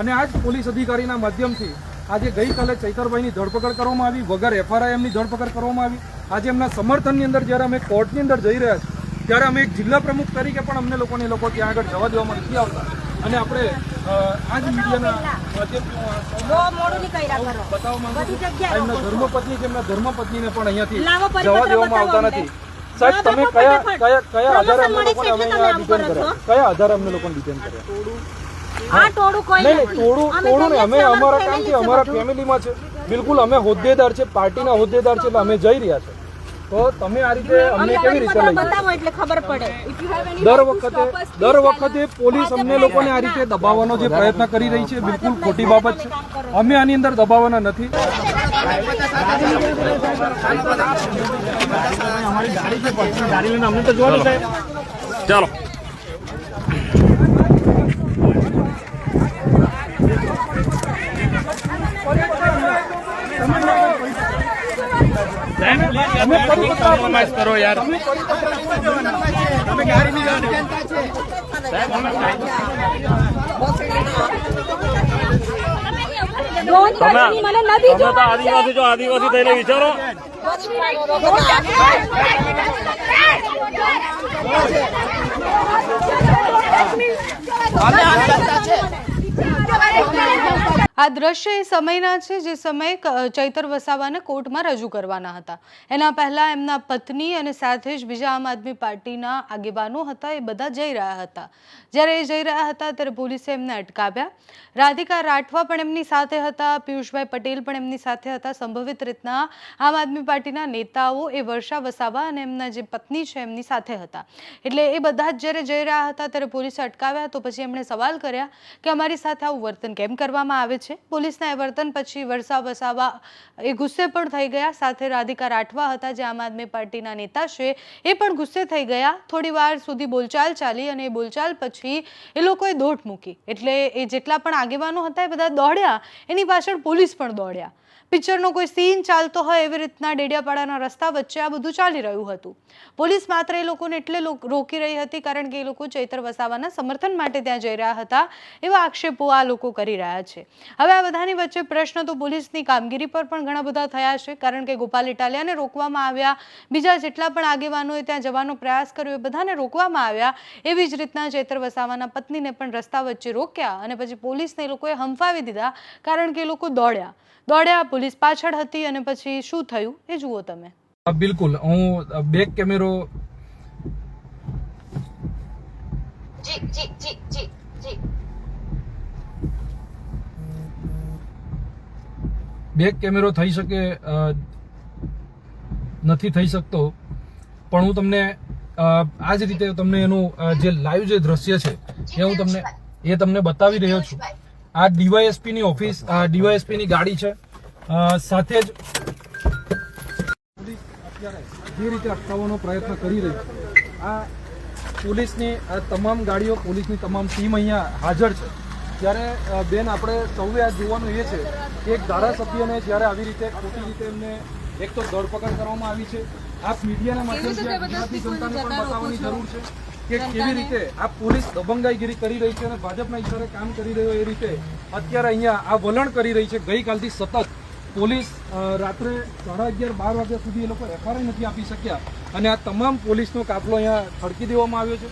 અને આ જ પોલીસ અધિકારીના માધ્યમથી આજે ગઈકાલે ચૈતરભાઈની ધરપકડ કરવામાં આવી વગર એફઆરઆઈ એમની ધરપકડ કરવામાં આવી. આજે એમના સમર્થનની અંદર જ્યારે અમે કોર્ટની અંદર જઈ રહ્યા છીએ ત્યારે અમે એક જિલ્લા પ્રમુખ તરીકે પણ અમને લોકોને લોકો ત્યાં આગળ જવા દેવામાં નથી આવતા. અને આપણે આ જ મીડિયાના માધ્યમથી એમના ધર્મપત્ની કે એમના ધર્મપત્નીને પણ અહીંયાથી જવા દેવામાં આવતા નથી. સાહેબ તમે કયા કયા કયા આધારે અમને લોકોને કયા આધારે અમને લોકોને ડિટેન કર્યા આ ટોળું કોઈ નહીં ટોળું ટોળું અમે ને અમે અમારા કામ છે અમારા. ફેમિલીમાં છે. બિલકુલ અમે હોદ્દેદાર છે પાર્ટીના હોદ્દેદાર છે એટલે અમે જઈ રહ્યા છે. તો તમે આ રીતે અમને અમને કેવી રીતે લઈ બતાવો એટલે ખબર પડે. દર વખતે દર વખતે પોલીસ અમને લોકોને આ રીતે દબાવવાનો જે પ્રયત્ન કરી રહી છે બિલકુલ ખોટી બાબત છે. અમે આની અંદર દબાવવાના નથી. ચાલો. અમે પરિપત્ર કરો યાર. છે. આદિવાસી જો આદિવાસી થઈને વિચારો. આ દ્રશ્ય એ સમયના છે જે સમયે ચૈતર વસાવાને કોર્ટમાં રજૂ કરવાના હતા. એના પહેલા એમના પત્ની અને સાથે જ બીજા આમ આદમી પાર્ટીના આગેવાનો હતા, એ બધા જઈ રહ્યા હતા. જ્યારે એ જઈ રહ્યા હતા ત્યારે પોલીસે એમને અટકાવ્યા. રાધિકા રાઠવા પણ એમની સાથે હતા, પિયુષભાઈ પટેલ પણ એમની સાથે હતા. સંભવિત રીતના આમ આદમી પાર્ટીના નેતાઓ એ વર્ષા વસાવા અને એમના જે પત્ની છે એમની સાથે હતા. એટલે એ બધા જ જ્યારે જઈ રહ્યા હતા ત્યારે પોલીસે અટકાવ્યા તો પછી એમણે સવાલ કર્યા કે અમારી સાથે આવું વર્તન કેમ કરવામાં આવે છે? પોલીસના એ વર્તન પછી વર્ષા વસાવા એ ગુસ્સે પણ થઈ ગયા. સાથે રાધિકા રાઠવા હતા, જે આમ આદમી પાર્ટીના નેતા છે, એ પણ ગુસ્સે થઈ ગયા. થોડી વાર સુધી બોલચાલ ચાલી અને એ બોલચાલ પછી એ લોકોએ દોટ મૂકી. એટલે એ જેટલા પણ આગેવાનો હતા એ બધા દોડ્યા, એની પાછળ પોલીસ પણ દોડ્યા. પિક્ચરનો કોઈ સીન ચાલતો હોય એવી રીતના ડેડિયાપાડાના રસ્તા વચ્ચે આ બધું ચાલી રહ્યું હતું. પોલીસ માત્ર એ લોકોને એટલે રોકી રહી હતી કારણ કે એ લોકો ચૈતર વસાવાના સમર્થન માટે ત્યાં જઈ રહ્યા હતા એવા આક્ષેપો આ લોકો કરી રહ્યા છે. હવે આ બધાની વચ્ચે પ્રશ્ન તો પોલીસની કામગીરી પર પણ ઘણા બધા થયા છે કારણ કે ગોપાલ ઇટાલિયાને રોકવામાં આવ્યા, બીજા જેટલા પણ આગેવાનોએ ત્યાં જવાનો પ્રયાસ કર્યો એ બધાને રોકવામાં આવ્યા, એવી જ રીતના ચૈતર વસાવાના પત્નીને પણ રસ્તા વચ્ચે રોક્યા અને પછી પોલીસને એ લોકોએ હંફાવી દીધા કારણ કે એ લોકો દોડ્યા. દોડ્યા પોલીસ પાછળ હતી અને પછી શું થયું એ જુઓ તમે. બિલકુલ. હું બેક કેમેરો જી જી જી જી જી. બેક કેમેરો થઈ શકે અ, નથી થઈ શકતો. પણ હું તમને અ, આ જ રીતે તમને એનું જે લાઈવ જે દ્રશ્ય છે એ હું તમને એ તમને બતાવી રહ્યો છું. આ ડીવાયએસપી ની ઓફિસ, આ ડીવાયએસપી ની ગાડી છે. સાથે જ જે રીતે અટકાવવાનો પ્રયત્ન કરી રહી આ પોલીસની, આ તમામ ગાડીઓ પોલીસની તમામ ટીમ અહીંયા હાજર છે. ત્યારે બેન, આપણે સૌએ આ જોવાનું એ છે કે એક ધારાસભ્યને જ્યારે આવી રીતે ખોટી રીતે એમને એક તો ધરપકડ કરવામાં આવી છે. આપ મીડિયાના માધ્યમથી આ જનતાને પણ બતાવવાની જરૂર છે. કે કેવી રીતે આ પોલીસ દબંગાઈગીરી કરી રહી છે અને ભાજપના ઈશારે કામ કરી રહ્યો એ રીતે અત્યારે અહીંયા આ વલણ કરી રહી છે. ગઈકાલથી સતત પોલીસ રાત્રે સાડા અગિયાર બાર વાગ્યા સુધી એ લોકો એફઆરઆઈ નથી આપી શક્યા. અને આ તમામ પોલીસનો કાફલો અહીંયા ખડકી દેવામાં આવ્યો છે.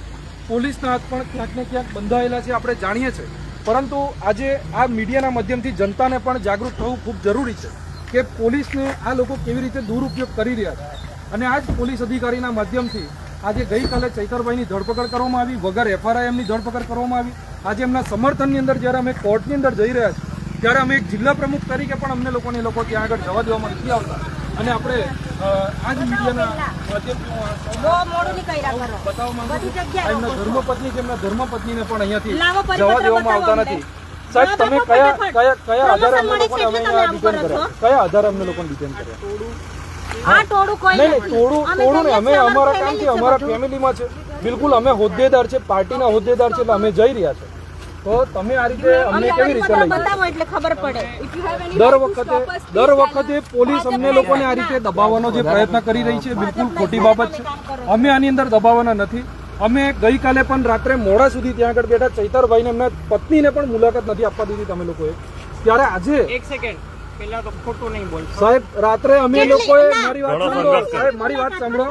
પોલીસના હાથ પણ ક્યાંક ને ક્યાંક બંધાયેલા છે આપણે જાણીએ છીએ. પરંતુ આજે આ મીડિયાના માધ્યમથી જનતાને પણ જાગૃત થવું ખૂબ જરૂરી છે કે પોલીસને આ લોકો કેવી રીતે દુરુપયોગ કરી રહ્યા છે. અને આ જ પોલીસ અધિકારીના માધ્યમથી આજે ગઈકાલે ચૈતરભાઈની ધરપકડ કરવામાં આવી વગર એફઆરઆઈ એમની ધરપકડ કરવામાં આવી. આજે એમના સમર્થનની અંદર જ્યારે અમે કોર્ટની અંદર જઈ રહ્યા છીએ ત્યારે અમે એક જિલ્લા પ્રમુખ તરીકે પણ અમને લોકોને એ લોકો ત્યાં આગળ જવા દેવામાં નથી આવતા. અને આપણે આજ આ જ મીડિયાના એમના ધર્મપત્ની કે એમના ધર્મપત્નીને પણ અહીંયાથી જવા દેવામાં આવતા નથી. સાહેબ તમે કયા કયા કયા આધારે અમને લોકોને અમે કયા આધારે અમને લોકોને ડિટેન કર્યા? આ ટોળું કોઈ નહીં ટોળું ટોળું અમે ને અમે અમારા કામથી અમારા. ફેમિલીમાં છે. બિલકુલ અમે હોદ્દેદાર છે પાર્ટીના હોદ્દેદાર છે એટલે અમે જઈ રહ્યા છે. તો તમે આ રીતે અમને અમને કેવી રીતે લઈ બતાવો એટલે ખબર પડે. દર વખતે દર વખતે પોલીસ અમને લોકોને આ રીતે દબાવવાનો જે પ્રયત્ન કરી રહી છે બિલકુલ ખોટી બાબત છે. અમે આની અંદર દબાવવાના નથી. અમે ગઈકાલે પણ રાત્રે મોડા સુધી ત્યાં આગળ બેઠા. ચૈતરભાઈને એમના પત્નીને પણ મુલાકાત નથી આપવા દીધી તમે લોકોએ. ત્યારે આજે એક સેકન્ડ પેલા તો ખોટું નહીં બોલ. સાહેબ રાત્રે અમે લોકોએ મારી વાત સાંભળો. સાહેબ મારી વાત સાંભળો.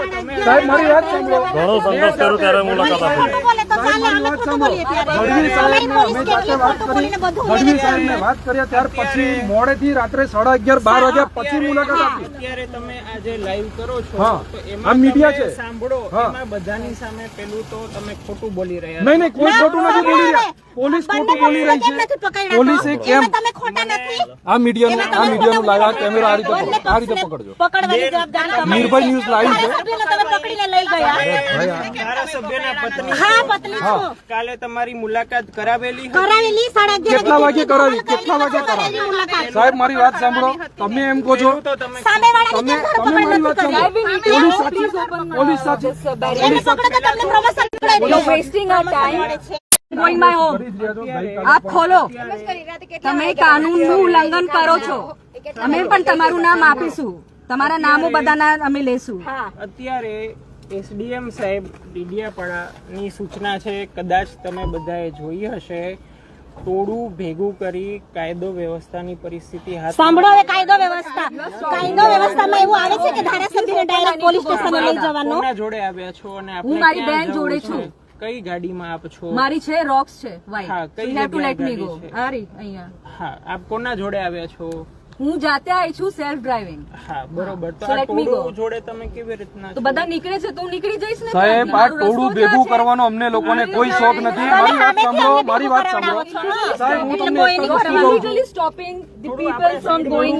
સાહેબ મારી વાત સાંભળો. ઘણો સંઘર્ષ કર્યો ત્યારે મુલાકાત આપી સાહેબને વાત કરી. પછી મોડેથી રાત્રે સાડા અગિયાર બાર વાગ્યા પછી મુલાકાત આપી. અત્યારે તમે આજે લાઈવ કરો છો હા. તો એમાં મીડિયા છે. સાંભળો. હા. એમાં બધાની સામે પેલું તો તમે ખોટું બોલી રહ્યા નહીં નહીં કોઈ ખોટું નથી બોલી રહ્યા. પોલીસ ખોટું બોલી રહી છે? પોલીસે કેમ? તમે ખોટા નથી? આ મીડિયાનું આ મીડિયાનું લાઈવ આ કેમેરા આ રીતે આ રીતે પકડજો. પકડવાની જવાબદારી નિર્ભય ન્યૂઝ લાઈવ છે? તમે પકડીને લઈ ગયા. ધારાસભ્યના પત્ની હા પત્ની છું. કાલે તમારી મુલાકાત કરાવેલી કરાવેલી સાડા અગિયાર કેટલા વાગે કરાવી? કેટલા વાગે કરાવી? સાહેબ મારી વાત સાંભળો. તમે એમ કહો છો સામેવાળાની તમે કેમ મારી વાત નથી સાંભળો. પોલીસ સાચી પોલીસ સાચી. પોલીસ પકડો તો તમને promotion મળે. You're wasting છો ગઈકાલે. આપ ખોલો. તમે કાનૂનનું ઉલ્લંઘન કરો છો. અમે પણ તમારું નામ આપીશું. તમારા નામો બધાના અમે લેશું. અત્યારે એસડીએમ સાહેબ ડીડિયાપાડાની સૂચના છે કદાચ તમે બધાએ જોઈ હશે ટોળું ભેગું કરી કાયદો વ્યવસ્થાની પરિસ્થિતિ હાથ સાંભળો હવે કાયદો વ્યવસ્થા. કાયદો વ્યવસ્થામાં એવું આવે છે કે ધારાસભ્યને ડાયરેક્ટ પોલીસ સ્ટેશને લઈ જવાનો? જોડે આવ્યા છો અને આપણે હું મારી બેન જોડે છે? કઈ ગાડીમાં આપ છો? મારી છે રોક્સ છે હા, કઈ have to let me go ગાડી છે? આ રહી અહીંયા. હા આપ કોના જોડે આવ્યા છો? હું જાતે આવી છું સેલ્ફ ડ્રાઇવિંગ હા બરોબર. તો આ ટોળું જોડે તમે કેવી રીતના તો બધા નીકળે છે તો હું નીકળી જઈશ ને સાહેબ આ ટોળું ભેગું કરવાનો અમને લોકોને કોઈ શોખ નથી. મારી વાત સાંભળો મારી વાત સાંભળો. સાહેબ હું તમને એક વસ્તુ કહું. છું stopping the people from going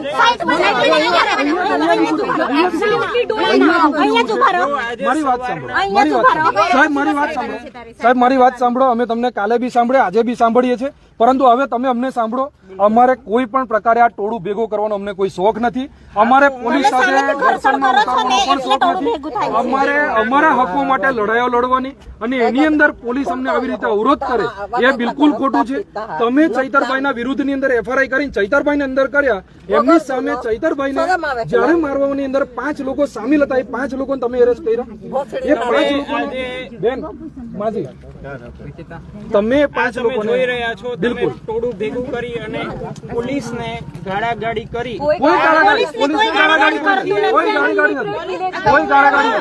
absolutely don't અહીંયા જ ઊભા રહો. મારી વાત સાંભળો. મારી વાત સાંભળો. સાહેબ મારી વાત સાંભળો. સાહેબ મારી વાત સાંભળો. અમે તમને કાલે બી સાંભળ્યા આજે બી સાંભળીએ છીએ. પરંતુ હવે તમે અમને સાંભળો. અમારે કોઈ પણ પ્રકારે આ ટોળું ભેગું કરવાનો અમને કોઈ શોખ નથી. અમારે પોલીસ સાથે ઘર્ષણમાં ઉતારવાનો પણ શોખ નથી. અમારે અમારા હકો માટે લડાઈઓ લડવાની અને એની અંદર પોલીસ અમને આવી રીતે અવરોધ કરે. એ બિલકુલ ખોટું છે. તમે ચૈતરભાઈના વિરુદ્ધની અંદર એફઆરઆઈ કરીને ચૈતરભાઈને અંદર કર્યા. એમની સામે ચૈતરભાઈને જ્યારે મારવાની અંદર પાંચ લોકો સામેલ હતા એ પાંચ લોકોને તમે એરેસ્ટ કર્યા? એ પાંચ લોકો બેન માજી. તમે પાંચ લોકો જોઈ રહ્યા છો તમે બિલકુલ. ટોળું ભેગું કરી અને પોલીસને ગાળાગાળી કરી. કોઈ નથી. કોઈ ગાળાગાળી કોઈ ગાળાગાળી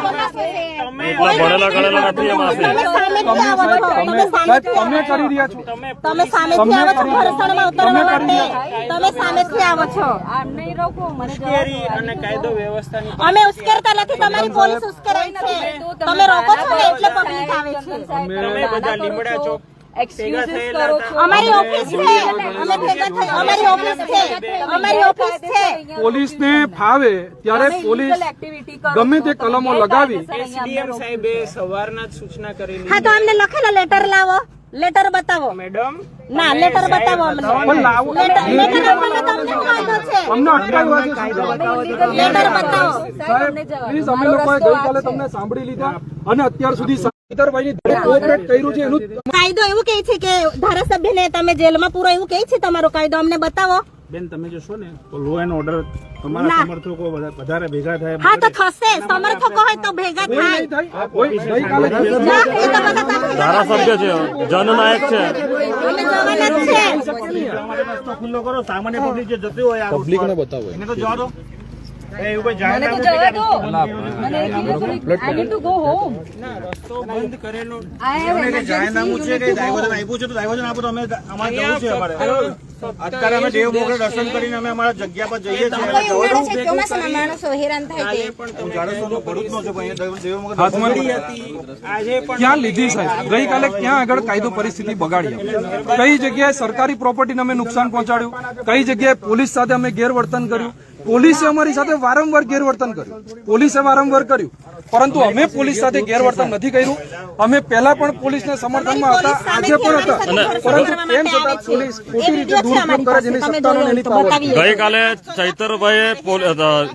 તમે સામે ભણેલા ગણેલા નથી તમે સામેથી આવો છો. તમે સાહેબ કરી રહ્યા છો. તમે સામેથી આવો છો. ઘર્ષણમાં ઉતરવા માટે તમે સામેથી આવો છો. આ નહીં રોકો મને અને કાયદો વ્યવસ્થાની અમે ઉશ્કેરતા નથી તમારી પોલીસ ઉશ્કેરાય છે. તમે રોકો છો ને એટલે પબ્લિક આવે છે. તમે બધા લીમડા ચોક એક્સક્યુઝીસ કરો છો. અમારી ઓફિસ છે. અમે ભેગા થઈ અમારી ઓફિસ છે. અમારી ઓફિસ છે. પોલીસને ફાવે ત્યારે પોલીસ ગમે તે કલમો લગાવી. એસડીએમ સાહેબે સવારના જ સૂચના કરેલી. હા તો અમને લખેલા લેટર લાવો. લેટર બતાવો. મેડમ ના લેટર બતાવો અમને. લેટર લેટર આપણને તમને વાંધો છે. અમને અટકાવ્યા છે? લેટર બતાવો સાહેબ પ્લીઝ અમે લોકોએ ગઈકાલે તમને સાંભળી લીધા અને અત્યાર સુધી કાયદો એવું કહે છે કે ધારાસભ્યને તમે જેલમાં પૂરો એવું કહે છે તમારો કાયદો અમને બતાવો. બેન તમે જોશો ને તો લો એન્ડ ઓર્ડર તમારા સમર્થકો વધારે ભેગા થાય હા તો થશે. સમર્થકો હોય તો ભેગા થાય. ધારાસભ્ય છે જનનાયક છે. અમે જવાના છે. ખુલ્લો કરો. સામાન્ય પબ્લિક જે જતી હોય આ પબ્લિક ને બતાવો. એને તો જવા દો. અત્યારે અમે દેવ મોગલ દર્શન કરીને અમે અમારા જગ્યા પર જઈએ છીએ. માણસો હેરાન થાય ક્યાં લીધી સાહેબ ગઈકાલે ક્યાં આગળ કાયદો પરિસ્થિતિ બગાડી કઈ જગ્યાએ સરકારી પ્રોપર્ટીને અમે નુકસાન પહોંચાડ્યું? કઈ જગ્યાએ પોલીસ સાથે અમે ગેરવર્તન કર્યું? પોલીસે અમારી સાથે વારંવાર ગેરવર્તન કર્યું. પોલીસે વારંવાર કર્યું. પરંતુ અમે પોલીસ સાથે ગેરવર્તન નથી કર્યું. અમે પહેલા પણ પોલીસને સમર્થનમાં હતા આજે પણ હતા. પરંતુ તેમ છતાં પોલીસ ખોટી રીતે દુરુપયોગ કરે જેની સત્તાનો એની છે. ગઈકાલે ચૈતરભાઈએ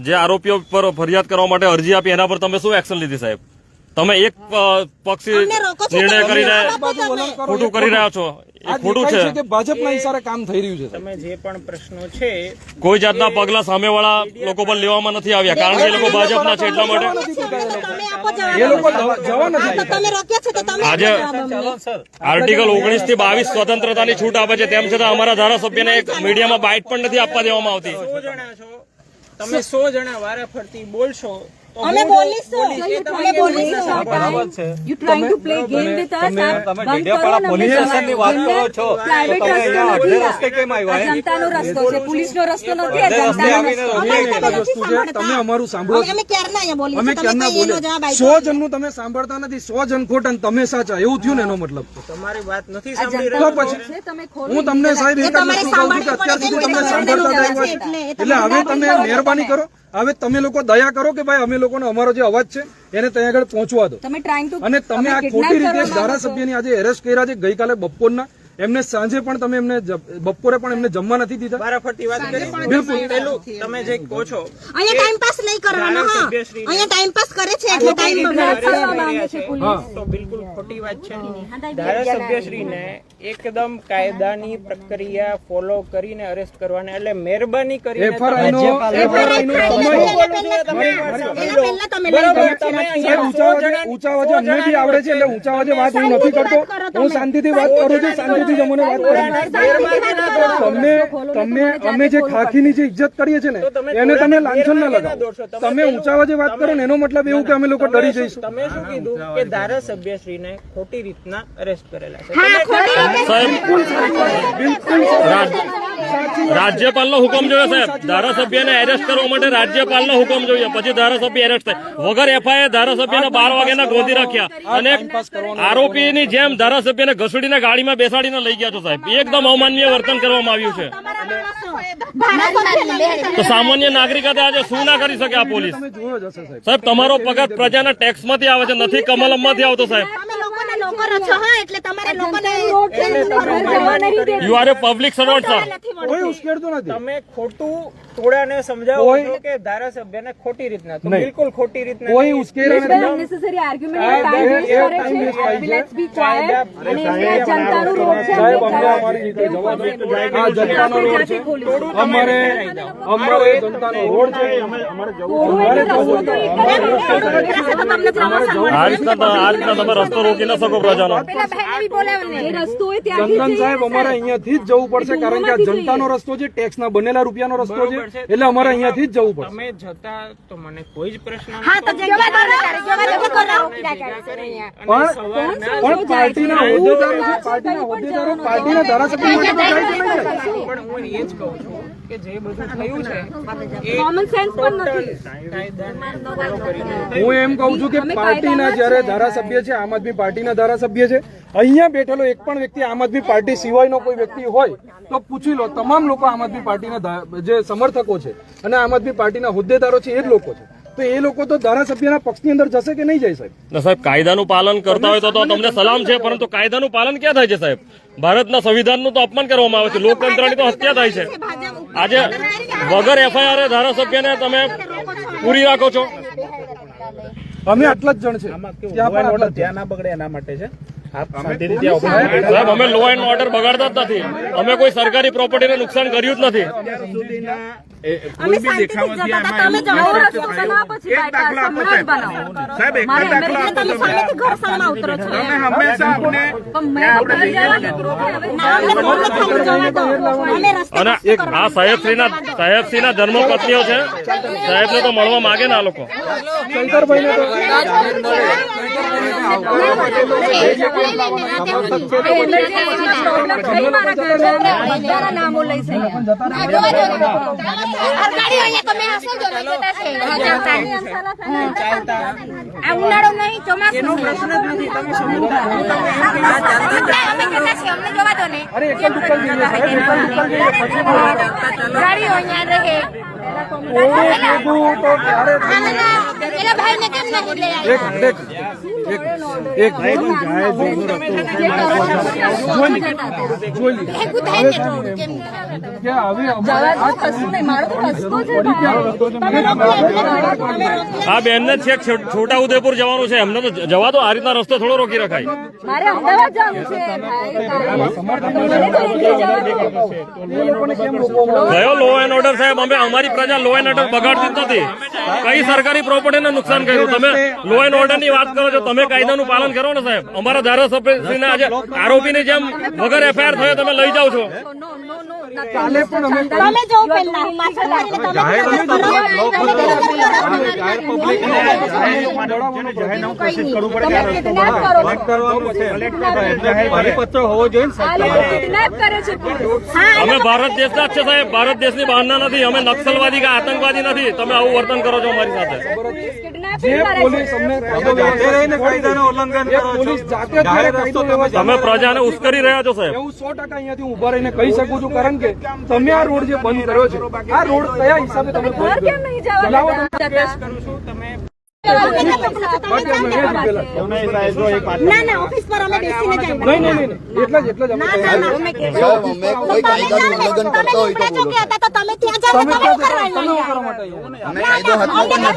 જે આરોપીઓ પર ફરિયાદ કરવા માટે અરજી આપી એના પર તમે શું એક્શન લીધી સાહેબ? તમે એક પક્ષી નિર્ણય કરી કરીને. ખોટું કરી રહ્યા છો. એ ખોટું છે. કે ભાજપના ઈશારે કામ થઈ રહ્યું છે તમે જે પણ પ્રશ્નો છે કોઈ જાતના પગલા સામેવાળા લોકો પર લેવામાં નથી આવ્યા. કારણ કે એ લોકો ભાજપના છે એટલા માટે. આજે આર્ટિકલ ઓગણીસથી બાવીસ સ્વતંત્રતાની છૂટ આપે છે. તેમ છતાં અમારા ધારાસભ્યને એક મીડિયામાં બાઇટ પણ નથી આપવા દેવામાં આવતી. સો જણા છો. તમે સો જણા વારાફરતી બોલશો અમે અમે બોલીશું. You trying to play game with us તમે ડેડિયાપાડા પોલીસ સ્ટેશનની વાત કરો છો. પ્રાઇવેટ રસ્તો અહીંયા રસ્તે કેમ આવ્યા? જનતાનો રસ્તો છે પોલીસનો રસ્તો નથી જનતાનો રસ્તો છે તમે અમારું સાંભળો અમે ક્યારના અહીંયા બોલી અમે ક્યારના સો આપ્યો જણનું તમે સાંભળતા નથી સો જણ ખોટ અને તમે સાચા એવું થયું ને એનો મતલબ. તમારી વાત નથી સાંભળી રહ્યો. પછી છે તમે ખોલો હું તમને સાહેબ એક જ કહું છું કે અત્યાર સુધી તમને સાંભળતા જ એટલે હવે તમે મહેરબાની કરો હવે તમે લોકો દયા કરો કે ભાઈ અમે લોકોને અમારો જે અવાજ છે એને ત્યાં આગળ પહોંચવા દો. અને તમે આ ખોટી રીતે ધારાસભ્યની આજે એરેસ્ટ કર્યા છે ગઈકાલે બપોરના. એમને સાંજે પણ તમે એમને બપોરે પણ એમને જમવા નથી દીધા? વારા વાત કરી બિલકુલ. પેલું તમે જે કહો છો અહીંયા ટાઈમ પાસ નહીં કરવાનો હા. અહીંયા ટાઈમ પાસ કરે છે એટલે ટાઈમ બગાડે કરવા માંગે છે પોલીસ. તો બિલકુલ ખોટી વાત છે. ધારાસભ્યશ્રીને એકદમ કાયદાની પ્રક્રિયા ફોલો કરીને અરેસ્ટ કરવાને એટલે મહેરબાની કરીને ઊંચા અવાજે અમને બી આવડે છે એટલે ઊંચા અવાજે વાત હું નથી કરતો. હું શાંતિથી વાત કરું છું શાંતિથી જ અમને વાત કરું. તમને તમે અમે જે ખાખીની જે ઇજ્જત કરીએ છીએ ને એને તમે લાંછન ના લગાવો. તમે ઊંચા જે વાત કરો ને એનો મતલબ એવું કે અમે લોકો ડરી જઈશું. તમે શું કીધું કે ધારાસભ્યશ્રીને ખોટી રીતના અરેસ્ટ કરેલા છે? બિલકુલ રાજ- રાજ્યપાલનો હુકમ જોઈએ સાહેબ. ધારાસભ્યને એરેસ્ટ કરવા માટે રાજ્યપાલનો હુકમ જોઈએ. પછી ધારાસભ્ય એરેસ્ટ થાય. વગર એફઆઈઆર ધારાસભ્યને બાર વાગ્યાના ગોધી રાખ્યા. અને આરોપીની જેમ ધારાસભ્યને ઘસડીને ગાડીમાં બેસાડીને લઈ ગયા છો સાહેબ. એકદમ અમાન્ય વર્તન કરવામાં આવ્યું છે. તો સામાન્ય નાગરિક આજે શું ના કરી શકે આ પોલીસ? સાહેબ, તમારો પગાર પ્રજાના ટેક્સમાંથી આવે છે. નથી, કમલમમાંથી આવતો સાહેબ. તમે છો હા એટલે તમારે લોકોને you are a public servant sir કોઈ ઉશ્કેરતો નથી. તમે ખોટું થોડાને સમજાવો છો કે ધારાસભ્યને ખોટી રીતના. તો બિલકુલ ખોટી રીતના કોઈ. ઉશ્કેરણી અનનેસેસરી આર્ગ્યુમેન્ટ ટાઈમ વેસ્ટ કરે છે. લેટ્સ બી ક્વાયટ અને એમને જનતાનો રોડ છે. સાહેબ અમને અમારી રીતે જવા દો આ જનતાનો રોડ છે. અમારે અમારે જનતાનો રોડ છે. અમારે જવું અમારે જવું તમે રસ્તો રોકી ન શકો પ્રજાનો. એ ચંદન સાહેબ અમારે અહીંયાથી જ જવું પડશે કારણ કે આ જનતાનો રસ્તો છે ટેક્સ ના બનેલા રૂપિયાનો રસ્તો છે એટલે અમારે અહીંયાથી જ જવું પડશે. તમે જતા તો મને કોઈ જ પ્રશ્ન હા તો જગ્યા દો ને, કરો. પણ પણ પાર્ટીના હોદ્દેદારો છે પાર્ટીના હોદ્દેદારો પાર્ટીના ધારાસભ્યો માટે તો જાય કે નહીં પણ હું એ જ કહું છું કે જે બધું થયું છે કોમન સેન્સ પણ નથી. હું એમ કહું છું કે પાર્ટીના જ્યારે ધારાસભ્ય છે આમ આદમી પાર્ટીના ધારાસભ્ય છે અહીંયા બેઠેલો એક પણ વ્યક્તિ આમ આદમી પાર્ટી સિવાયનો કોઈ વ્યક્તિ હોય તો પૂછી લો તમામ લોકો આમ આદમી પાર્ટીના જે સમર્થકો છે અને આમ આદમી પાર્ટીના હોદ્દેદારો છે એ જ લોકો છે. તો એ લોકો તો ધારાસભ્યના પક્ષની અંદર જશે કે નહીં જાય સાહેબ? ના સાહેબ કાયદાનું પાલન કરતા હોય તો તો તમને સલામ છે પરંતુ કાયદાનું પાલન ક્યાં થાય છે સાહેબ? ભારતના સંવિધાનનું તો અપમાન કરવામાં આવે છે લોકતંત્રની તો હત્યા થાય છે. આજે વગર એફઆઈઆર ધારાસભ્યને તમે પૂરી રાખો છો. અમે આટલા જ જણ છે. ધ્યાન ના બગડે એના માટે છે. સાહેબ અમે લો એન્ડ ઓર્ડર બગાડતા જ નથી. અમે કોઈ સરકારી પ્રોપર્ટીને નુકસાન કર્યું જ નથી. અને આ સાહેબશ્રી ના સાહેબશ્રી ના જવા પત્નીઓ સાહેબ. છો. હવે. ના, તો મળવા માંગે ને આ લોકો. શંકરભાઈને ઉનાળો નહીં ચોમાસું જ. ગાડીઓ અહીંયા રહે કેમ લઈ આવ્યા? એક એક એક. જોઈ કેમ? કે હવે આ કશું નહીં. મારો તો રસ્તો છે છોટા ઉદયપુર જવાનું છે. એમને તો જવા તો આ રીતના રસ્તો થોડો રોકી રખાય. મારે અમદાવાદ જવાનું છે? કયો લો એન્ડ ઓર્ડર સાહેબ? અમે અમારી પ્રજા લો એન્ડ ઓર્ડર બગાડતી જ નથી. કઈ સરકારી પ્રોપર્ટીને નુકસાન કર્યું. તમે લો એન્ડ ઓર્ડરની વાત કરો છો તમે કાયદાનું પાલન કરો ને સાહેબ. અમારા ધારાસભ્યશ્રીને આજે આરોપીની જેમ વગર એફઆઈઆર થયો તમે લઈ જાઓ છો. કાલે પણ અમે તમે જો પહેલા જાહેરનામું પ્રસિદ્ધ કરવું પડે કરવાનું છે. પરિપત્ર હોવો જોઈએ ને આ લોકો કિડનેપ કરે છે. અમે ભારત દેશના જ છે સાહેબ. ભારત દેશની બહારના નથી. અમે નક્સલવાદી કે આતંકવાદી નથી. તમે આવું વર્તન કરો છો અમારી સાથે. તમે પ્રજાને ઉશ્કેરી રહ્યા છો સાહેબ. હું સો ટકા અહીંયાથી ઊભા રહીને કહી શકું છું કારણ કે તમે આ રોડ જે બંધ કર્યો છે આ રોડ કયા હિસાબે તમે બંધ ઘર કેમ કર્યો નહીં જવા ચલાવો તમે? જતા? ગાડી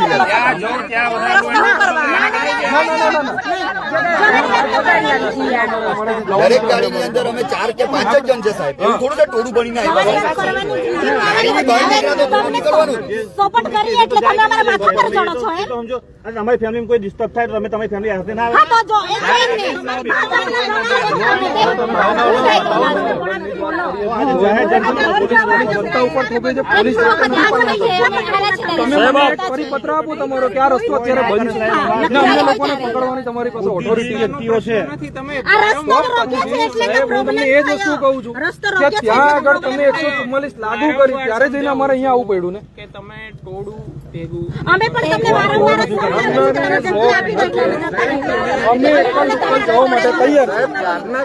ના. દરેક અંદર અમે ચાર કે પાંચ જ જણ છે સાહેબ એવું થોડું ટોળું બનીને આવ્યા નીકળવાનું સપોર્ટ કરી એટલે તમે અમારા માથા પર ચડો છો એમ તો સમજો આજે કોઈ ડિસ્ટર્બ થાય તો તમે તમારી ફેમિલી હાથે ના પરિપત્ર આપો તમારો કે આ રસ્તો અત્યારે બંધ છે ને અમને લોકોને પકડવાની તમારી પાસે ઓથોરિટી વ્યક્તિઓ છે નથી તમે આ રસ્તો તો રોક્યો છે એટલે તો સાહેબ, હું તમને એ જ વસ્તુ કહું છું કે ત્યાં આગળ તમે એકસો ચુમ્માલીસ લાગુ કરી ત્યારે જઈને અમારે અહીંયા આવવું પડ્યું ને કે તમે ટોળું ભેગું અમે પણ તમને વારંવાર તમે અમે જવા માટે તૈયાર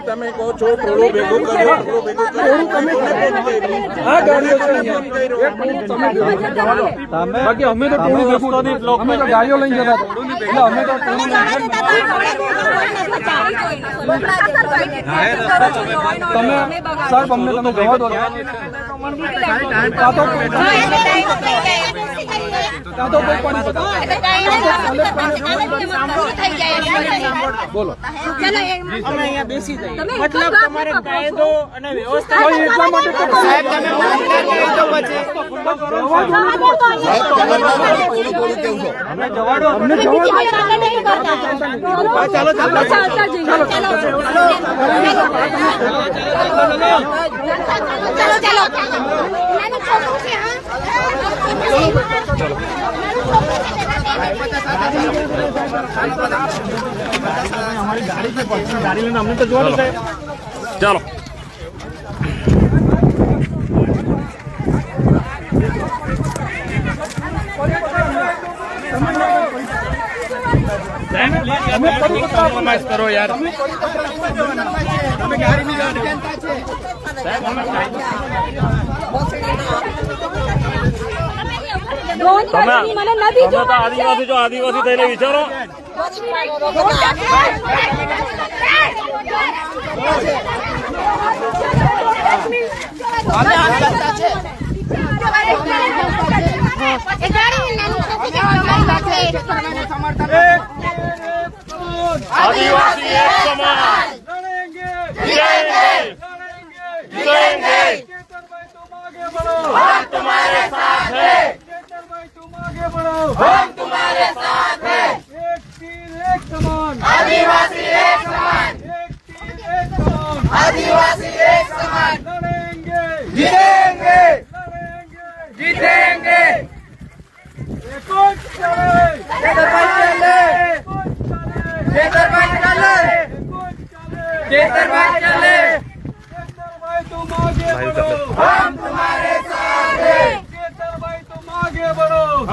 તમે કહો છો ટોળું ભેગું કરો ટોળું ભેગું કરો થોડું ગાડીઓ છે અહીંયા. એક થોડું તમે બાકી અમે તો ટોળું ભેગું અમે તો ગાડીઓ લઈને જતા એટલે અમે તો તમે સાહેબ અમને તમે જવા દો કાં તો બોલો. અમે અહીંયા બેસી જઈએ. મતલબ તમારે કાયદો અને વ્યવસ્થા એટલા માટે તો સાહેબ તમારે ચાલો ચાલો. ચાલો ચાલો ચાલો નાનું છોકરું છે હા ગાડી લઈને અમને તો જોવાનું સાહેબ ચાલો. પરિપત્ર કરો. યાર તમે કરવાની નથી તમે તો આદિવાસી છો આદિવાસી થઈને વિચારો. આદિવાસી એક સમાજ. જીતેંગે જીતેંગે तुम्हारे साथ है हम तुम्हारे साथ हैं एक समान आदिवासी एक समान एक समान आदिवासी एक समान लड़ेंगे जीतेंगे लड़ेंगे जीतेंगे कौन चले केतर चले केतर चले केतर चले केतर तुम आगे बढ़ो हम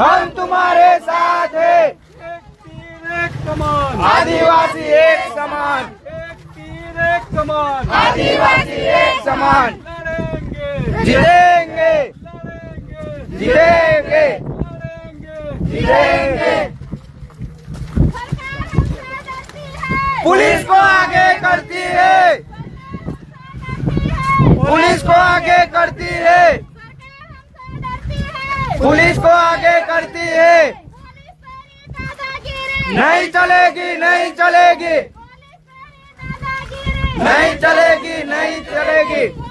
हम तुम्हारे साथ है आदिवासी एक समान एक समान आदिवासी एक समान जीतेंगे जीतेंगे जीतेंगे पुलिस को आगे करती है पुलिस को आगे करती है पुलिस को आगे करती है नहीं चलेगी नहीं चलेगी नहीं चलेगी नहीं चलेगी